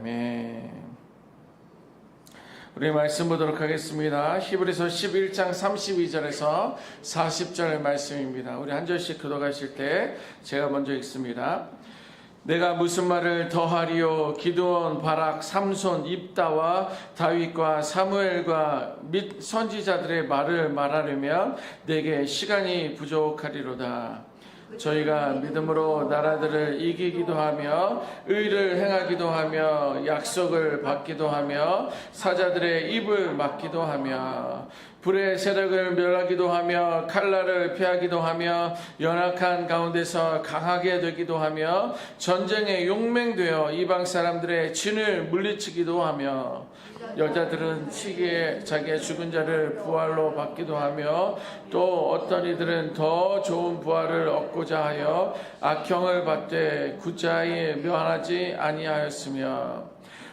아멘. 우리 말씀 보도록 하겠습니다. 히브리서 11장 32절에서 40절 말씀입니다. 우리 한 절씩 교도가실 때 제가 먼저 읽습니다. 내가 무슨 말을 더하리요 기드온 바락 삼손 입다와 다윗과 사무엘과 및 선지자들의 말을 말하려면 내게 시간이 부족하리로다. 저희가 믿음으로 나라들을 이기기도 하며 의를 행하기도 하며 약속을 받기도 하며 사자들의 입을 막기도 하며 불의 세력을 멸하기도 하며 칼날을 피하기도 하며 연약한 가운데서 강하게 되기도 하며 전쟁에 용맹되어 이방 사람들의 진을 물리치기도 하며 여자들은 치기에 자기의 죽은 자를 부활로 받기도 하며 또 어떤 이들은 더 좋은 부활을 얻고자 하여 악형을 받되 구자에 묘한하지 아니하였으며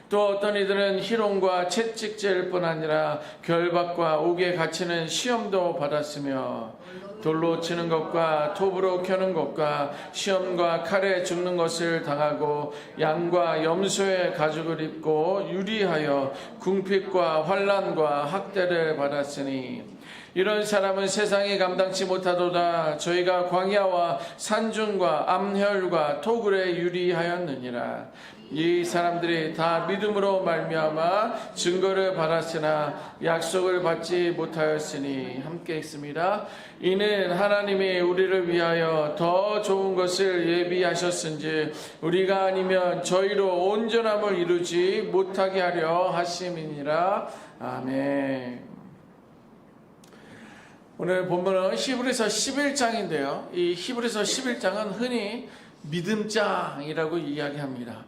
또 어떤 이들은 희롱과 채찍질 뿐 아니라 결박과 옥에 갇히는 시험도 받았으며 돌로 치는 것과 톱으로 켜는 것과 시험과 칼에 죽는 것을 당하고 양과 염소의 가죽을 입고 유리하여 궁핍과 환란과 학대를 받았으니 이런 사람은 세상이 감당치 못하도다 저희가 광야와 산중과 암혈과 토굴에 유리하였느니라 이 사람들이 다 믿음으로 말미암아 증거를 받았으나 약속을 받지 못하였으니 함께 있습니다. 이는 하나님이 우리를 위하여 더 좋은 것을 예비하셨은지 우리가 아니면 저희로 온전함을 이루지 못하게 하려 하심이니라. 아멘. 오늘 본문은 히브리서 11장인데요. 이 히브리서 11장은 흔히 믿음장이라고 이야기합니다.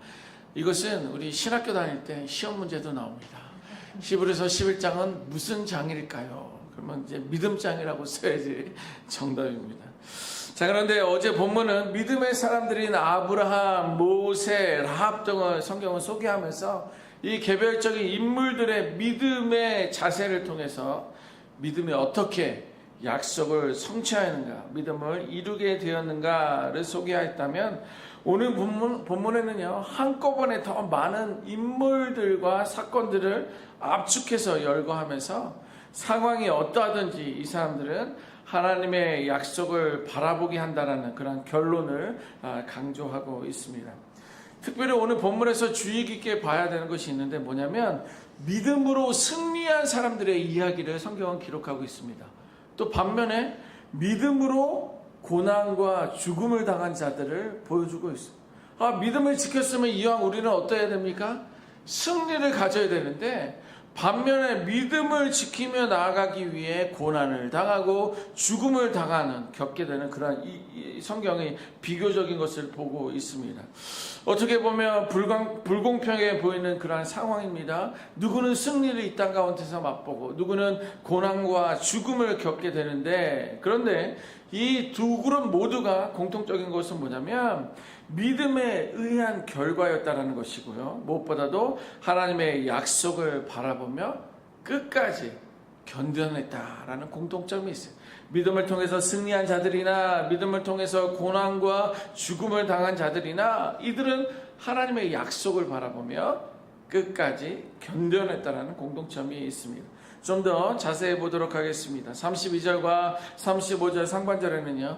이것은 우리 신학교 다닐 때 시험 문제도 나옵니다. 히브리서 11장은 무슨 장일까요? 그러면 이제 믿음장이라고 써야지 정답입니다. 자, 그런데 어제 본문은 믿음의 사람들인 아브라함, 모세, 라합 등을 성경을 소개하면서 이 개별적인 인물들의 믿음의 자세를 통해서 믿음이 어떻게 약속을 성취하였는가, 믿음을 이루게 되었는가를 소개하였다면 오늘 본문, 본문에는요, 한꺼번에 더 많은 인물들과 사건들을 압축해서 열거하면서 상황이 어떠하든지 이 사람들은 하나님의 약속을 바라보게 한다라는 그런 결론을 아, 강조하고 있습니다. 특별히 오늘 본문에서 주의 깊게 봐야 되는 것이 있는데 뭐냐면 믿음으로 승리한 사람들의 이야기를 성경은 기록하고 있습니다. 또 반면에 믿음으로 고난과 죽음을 당한 자들을 보여주고 있습니다. 아, 믿음을 지켰으면 이왕 우리는 어떠해야 됩니까? 승리를 가져야 되는데 반면에 믿음을 지키며 나아가기 위해 고난을 당하고 죽음을 당하는 겪게 되는 그런 이, 이 성경의 비교적인 것을 보고 있습니다. 어떻게 보면 불공, 불공평해 보이는 그러한 상황입니다. 누구는 승리를 이 땅 가운데서 맛보고 누구는 고난과 죽음을 겪게 되는데 그런데 이 두 그룹 모두가 공통적인 것은 뭐냐면 믿음에 의한 결과였다라는 것이고요. 무엇보다도 하나님의 약속을 바라보며 끝까지 견뎌냈다라는 공통점이 있어요. 믿음을 통해서 승리한 자들이나 믿음을 통해서 고난과 죽음을 당한 자들이나 이들은 하나님의 약속을 바라보며 끝까지 견뎌냈다라는 공통점이 있습니다. 좀 더 자세히 보도록 하겠습니다. 32절과 35절 상반절에는요.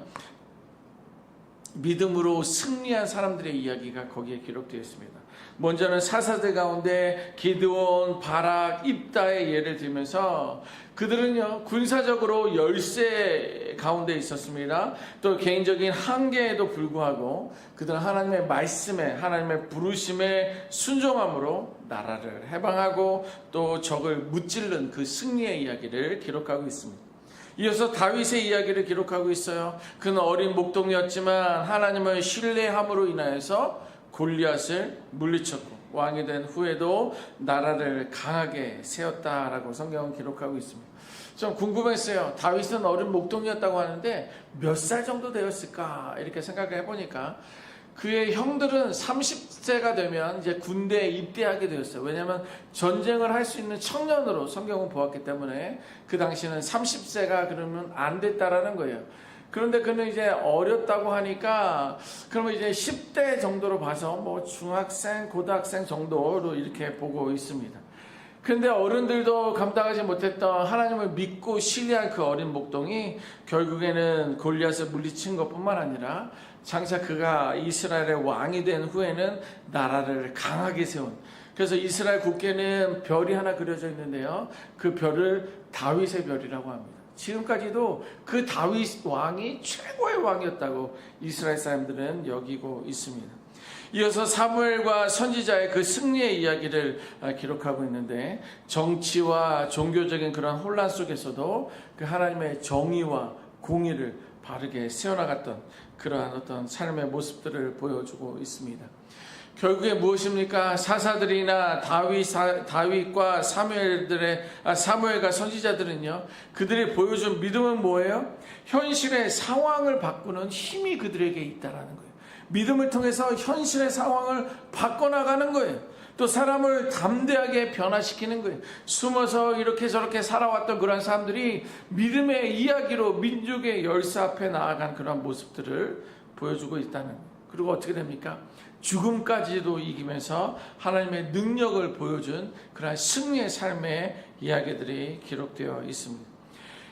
믿음으로 승리한 사람들의 이야기가 거기에 기록되어 있습니다. 먼저는 사사들 가운데 기드온, 바락, 입다의 예를 들면서 그들은요 군사적으로 열세 가운데 있었습니다. 또 개인적인 한계에도 불구하고 그들은 하나님의 말씀에 하나님의 부르심에 순종함으로 나라를 해방하고 또 적을 무찔른 그 승리의 이야기를 기록하고 있습니다. 이어서 다윗의 이야기를 기록하고 있어요. 그는 어린 목동이었지만 하나님을 신뢰함으로 인하여서 골리앗을 물리쳤고 왕이 된 후에도 나라를 강하게 세웠다라고 성경은 기록하고 있습니다. 좀 궁금했어요. 다윗은 어린 목동이었다고 하는데 몇 살 정도 되었을까 이렇게 생각을 해보니까 그의 형들은 30세가 되면 이제 군대에 입대하게 되었어요. 왜냐하면 전쟁을 할 수 있는 청년으로 성경은 보았기 때문에 그 당시는 30세가 그러면 안 됐다라는 거예요. 그런데 그는 이제 어렸다고 하니까 그러면 이제 10대 정도로 봐서 뭐 중학생, 고등학생 정도로 이렇게 보고 있습니다. 그런데 어른들도 감당하지 못했던 하나님을 믿고 신뢰한 그 어린 목동이 결국에는 골리앗을 물리친 것뿐만 아니라 장차 그가 이스라엘의 왕이 된 후에는 나라를 강하게 세운 그래서 이스라엘 국계는 별이 하나 그려져 있는데요. 그 별을 다윗의 별이라고 합니다. 지금까지도 그 다윗 왕이 최고의 왕이었다고 이스라엘 사람들은 여기고 있습니다. 이어서 사무엘과 선지자의 그 승리의 이야기를 아, 기록하고 있는데 정치와 종교적인 그런 혼란 속에서도 그 하나님의 정의와 공의를 바르게 세워나갔던 그러한 어떤 삶의 모습들을 보여주고 있습니다. 결국에 무엇입니까? 사사들이나 다윗 사, 다윗과 사무엘들의 아, 사무엘과 선지자들은요. 그들이 보여준 믿음은 뭐예요? 현실의 상황을 바꾸는 힘이 그들에게 있다라는 거예요. 믿음을 통해서 현실의 상황을 바꿔 나가는 거예요. 또 사람을 담대하게 변화시키는 거예요. 숨어서 이렇게 저렇게 살아왔던 그런 사람들이 믿음의 이야기로 민족의 열쇠 앞에 나아간 그런 모습들을 보여주고 있다는. 그리고 어떻게 됩니까? 죽음까지도 이기면서 하나님의 능력을 보여준 그런 승리의 삶의 이야기들이 기록되어 있습니다.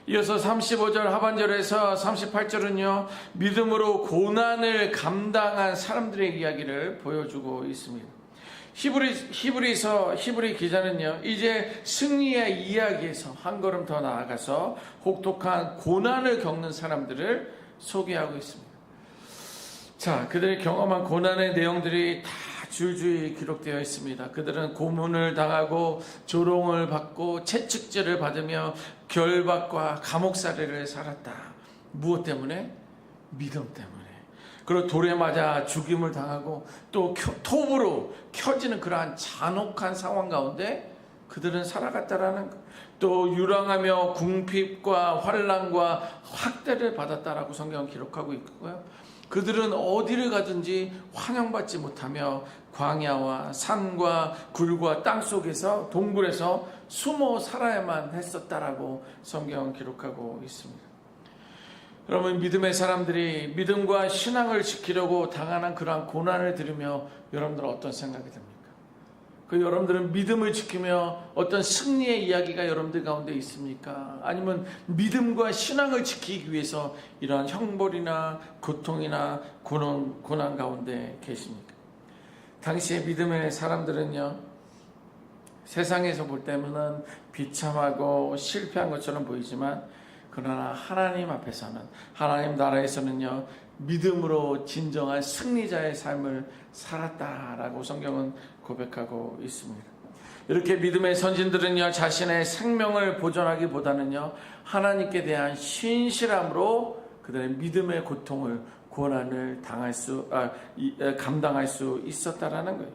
이어서 35절 하반절에서 38절은요, 믿음으로 고난을 감당한 사람들의 이야기를 보여주고 있습니다. 히브리, 히브리서, 히브리 기자는요, 이제 승리의 이야기에서 한 걸음 더 나아가서 혹독한 고난을 겪는 사람들을 소개하고 있습니다. 자, 그들이 경험한 고난의 내용들이 다 줄줄이 기록되어 있습니다. 그들은 고문을 당하고 조롱을 받고 채찍질을 받으며 결박과 감옥살이를 살았다. 무엇 때문에? 믿음 때문에. 그리고 돌에 맞아 죽임을 당하고 또 톱으로 켜지는 그러한 잔혹한 상황 가운데 그들은 살아갔다라는 것. 또 유랑하며 궁핍과 환란과 학대를 받았다라고 성경은 기록하고 있고요. 그들은 어디를 가든지 환영받지 못하며 광야와 산과 굴과 땅 속에서 동굴에서 숨어 살아야만 했었다라고 성경은 기록하고 있습니다. 여러분 믿음의 사람들이 믿음과 신앙을 지키려고 당하는 그러한 고난을 들으며 여러분들은 어떤 생각이 듭니까? 그 여러분들은 믿음을 지키며 어떤 승리의 이야기가 여러분들 가운데 있습니까? 아니면 믿음과 신앙을 지키기 위해서 이러한 형벌이나 고통이나 고난, 고난 가운데 계십니까? 당시의 믿음의 사람들은요, 세상에서 볼 때는 비참하고 실패한 것처럼 보이지만, 그러나 하나님 앞에서는, 하나님 나라에서는요, 믿음으로 진정한 승리자의 삶을 살았다라고 성경은 고백하고 있습니다. 이렇게 믿음의 선진들은요, 자신의 생명을 보존하기보다는요, 하나님께 대한 신실함으로 그들의 믿음의 고통을, 고난을 당할 수, 아, 감당할 수 있었다라는 거예요.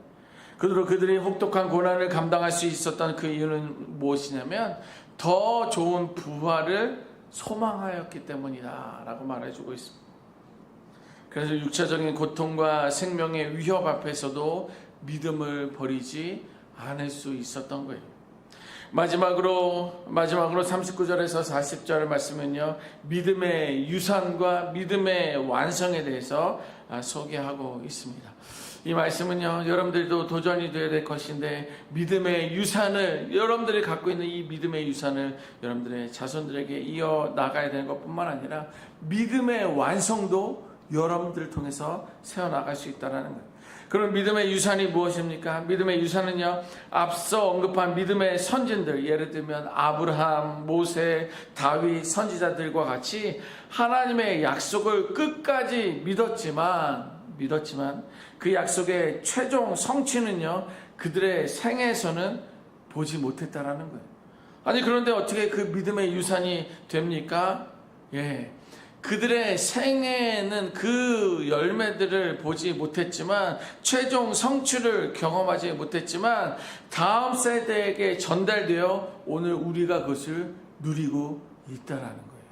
그대로 그들이 혹독한 고난을 감당할 수 있었던 그 이유는 무엇이냐면, 더 좋은 부활을 소망하였기 때문이다 라고 말해주고 있습니다. 그래서 육체적인 고통과 생명의 위협 앞에서도 믿음을 버리지 않을 수 있었던 거예요. 마지막으로 마지막으로 39절에서 40절 말씀은요. 믿음의 유산과 믿음의 완성에 대해서 아, 소개하고 있습니다. 이 말씀은요. 여러분들도 도전이 되어야 될 것인데 믿음의 유산을 여러분들이 갖고 있는 이 믿음의 유산을 여러분들의 자손들에게 이어 나가야 되는 것 뿐만 아니라 믿음의 완성도 여러분들을 통해서 세워 나갈 수 있다라는 거예요. 그럼 믿음의 유산이 무엇입니까? 믿음의 유산은요, 앞서 언급한 믿음의 선진들, 예를 들면 아브라함, 모세, 다윗, 선지자들과 같이 하나님의 약속을 끝까지 믿었지만, 믿었지만, 그 약속의 최종 성취는요, 그들의 생애에서는 보지 못했다라는 거예요. 아니, 그런데 어떻게 그 믿음의 유산이 됩니까? 예. 그들의 생애는 그 열매들을 보지 못했지만 최종 성취를 경험하지 못했지만 다음 세대에게 전달되어 오늘 우리가 그것을 누리고 있다라는 거예요.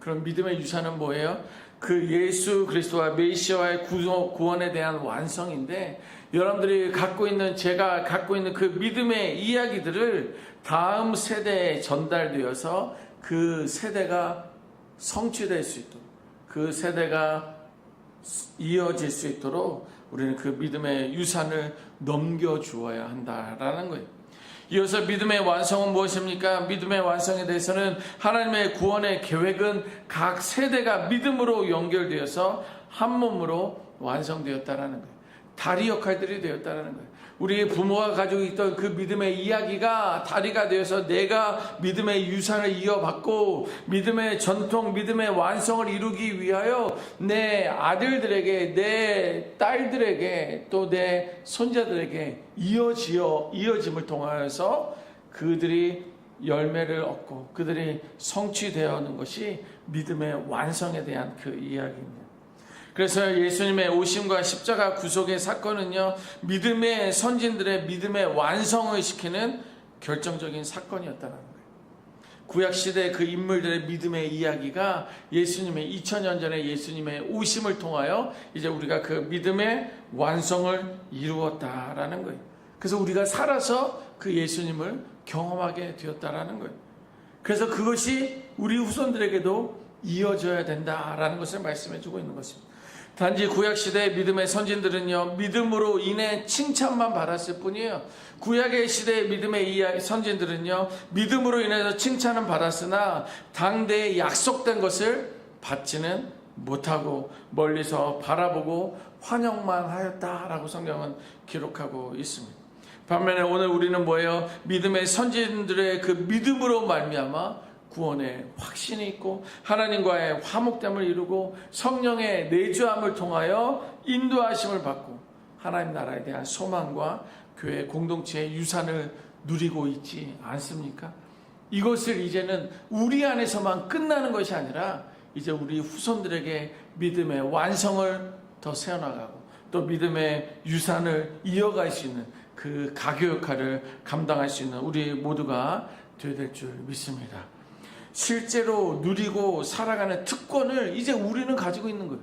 그럼 믿음의 유산은 뭐예요? 그 예수 그리스도와 메시아의 구원에 대한 완성인데 여러분들이 갖고 있는 제가 갖고 있는 그 믿음의 이야기들을 다음 세대에 전달되어서 그 세대가 성취될 수 있도록 그 세대가 이어질 수 있도록 우리는 그 믿음의 유산을 넘겨 주어야 한다라는 거예요. 이어서 믿음의 완성은 무엇입니까? 믿음의 완성에 대해서는 하나님의 구원의 계획은 각 세대가 믿음으로 연결되어서 한 몸으로 완성되었다라는 거예요. 다리 역할들이 되었다라는 거예요. 우리 부모가 가지고 있던 그 믿음의 이야기가 다리가 되어서 내가 믿음의 유산을 이어받고 믿음의 전통, 믿음의 완성을 이루기 위하여 내 아들들에게, 내 딸들에게, 또 내 손자들에게 이어지어, 이어짐을 통하여서 그들이 열매를 얻고 그들이 성취되어오는 것이 믿음의 완성에 대한 그 이야기입니다. 그래서 예수님의 오심과 십자가 구속의 사건은요, 믿음의 선진들의 믿음의 완성을 시키는 결정적인 사건이었다는 거예요. 구약시대 그 인물들의 믿음의 이야기가 예수님의 2000년 전에 예수님의 오심을 통하여 이제 우리가 그 믿음의 완성을 이루었다라는 거예요. 그래서 우리가 살아서 그 예수님을 경험하게 되었다라는 거예요. 그래서 그것이 우리 후손들에게도 이어져야 된다라는 것을 말씀해 주고 있는 것입니다. 단지 구약 시대의 믿음의 선진들은요 믿음으로 인해 칭찬만 받았을 뿐이에요. 구약의 시대의 믿음의 이 선진들은요 믿음으로 인해서 칭찬은 받았으나 당대에 약속된 것을 받지는 못하고 멀리서 바라보고 환영만 하였다라고 성경은 기록하고 있습니다. 반면에 오늘 우리는 뭐예요? 믿음의 선진들의 그 믿음으로 말미암아 구원의 확신이 있고 하나님과의 화목됨을 이루고 성령의 내주함을 통하여 인도하심을 받고 하나님 나라에 대한 소망과 교회 공동체의 유산을 누리고 있지 않습니까? 이것을 이제는 우리 안에서만 끝나는 것이 아니라 이제 우리 후손들에게 믿음의 완성을 더 세워나가고 또 믿음의 유산을 이어갈 수 있는 그 가교 역할을 감당할 수 있는 우리 모두가 되어야 될 줄 믿습니다. 실제로 누리고 살아가는 특권을 이제 우리는 가지고 있는 거예요.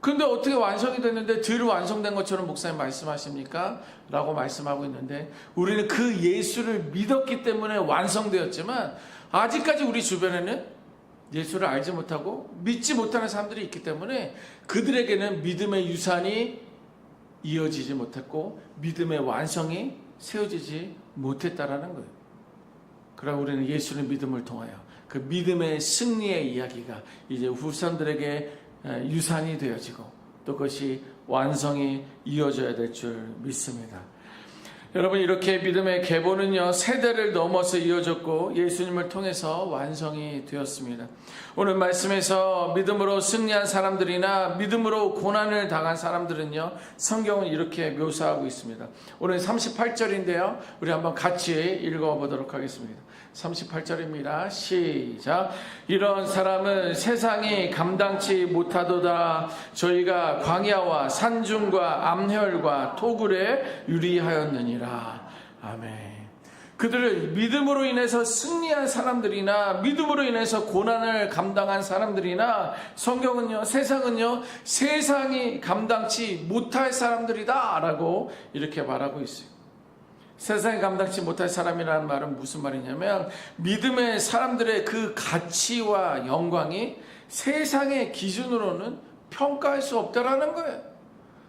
그런데 어떻게 완성이 됐는데 덜 완성된 것처럼 목사님 말씀하십니까? 라고 말씀하고 있는데 우리는 그 예수를 믿었기 때문에 완성되었지만 아직까지 우리 주변에는 예수를 알지 못하고 믿지 못하는 사람들이 있기 때문에 그들에게는 믿음의 유산이 이어지지 못했고 믿음의 완성이 세워지지 못했다라는 거예요. 그러나 우리는 예수의 믿음을 통하여 그 믿음의 승리의 이야기가 이제 후손들에게 유산이 되어지고 또 그것이 완성이 이어져야 될 줄 믿습니다. 여러분 이렇게 믿음의 계보는요 세대를 넘어서 이어졌고 예수님을 통해서 완성이 되었습니다. 오늘 말씀에서 믿음으로 승리한 사람들이나 믿음으로 고난을 당한 사람들은요 성경은 이렇게 묘사하고 있습니다. 오늘 38절인데요 우리 한번 같이 읽어보도록 하겠습니다. 38절입니다. 시작. 이런 사람은 세상이 감당치 못하도다. 저희가 광야와 산중과 암혈과 토굴에 유리하였느니라. 아멘. 그들을 믿음으로 인해서 승리한 사람들이나 믿음으로 인해서 고난을 감당한 사람들이나 성경은요, 세상은요, 세상이 감당치 못할 사람들이다라고 이렇게 말하고 있어요. 세상에 감당치 못할 사람이라는 말은 무슨 말이냐면 믿음의 사람들의 그 가치와 영광이 세상의 기준으로는 평가할 수 없다라는 거예요.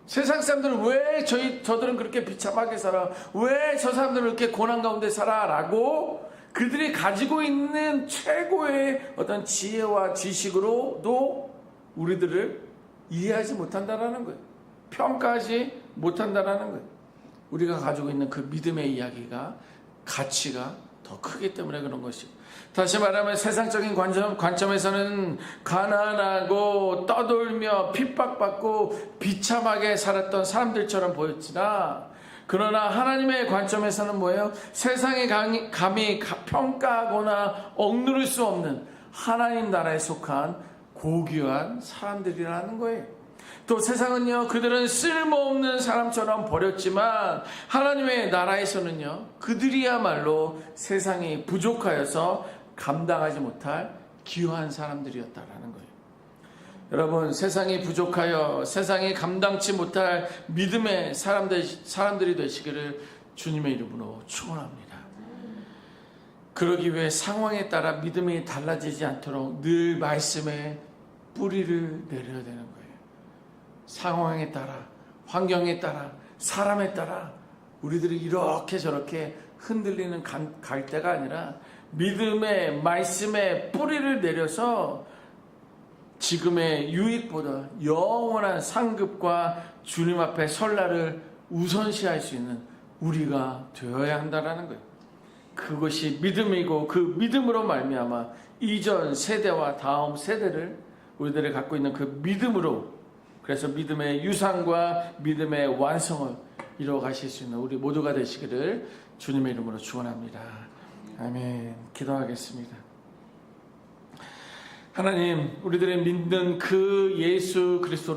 세상 사람들은 왜 저희 저들은 그렇게 비참하게 살아? 왜 저 사람들은 이렇게 고난 가운데 살아?라고 그들이 가지고 있는 최고의 어떤 지혜와 지식으로도 우리들을 이해하지 못한다라는 거예요. 평가하지 못한다라는 거예요. 우리가 가지고 있는 그 믿음의 이야기가 가치가 더 크기 때문에 그런 것이. 다시 말하면 세상적인 관점, 관점에서는 가난하고 떠돌며 핍박받고 비참하게 살았던 사람들처럼 보였지나 그러나 하나님의 관점에서는 뭐예요? 세상에 감히 평가하거나 억누를 수 없는 하나님 나라에 속한 고귀한 사람들이라는 거예요. 또 세상은요, 그들은 쓸모없는 사람처럼 버렸지만 하나님의 나라에서는요, 그들이야말로 세상이 부족하여서 감당하지 못할 귀한 사람들이었다라는 거예요. 여러분, 세상이 부족하여 세상이 감당치 못할 믿음의 사람들, 사람들이 되시기를 주님의 이름으로 축원합니다. 그러기 위해 상황에 따라 믿음이 달라지지 않도록 늘 말씀에 뿌리를 내려야 되는 거예요. 상황에 따라, 환경에 따라, 사람에 따라 우리들이 이렇게 저렇게 흔들리는 간- 갈대가 아니라 믿음의 말씀의 뿌리를 내려서 지금의 유익보다 영원한 상급과 주님 앞에 설날을 우선시할 수 있는 우리가 되어야 한다라는 거예요. 그것이 믿음이고 그 믿음으로 말미암아 이전 세대와 다음 세대를 우리들이 갖고 있는 그 믿음으로 그래서 믿음의 유산과 믿음의 완성을 이루어 가실 수 있는 우리 모두가 되시기를 주님의 이름으로 축원합니다. 아멘. 기도하겠습니다. 하나님, 우리들의 믿는 그 예수 그리스도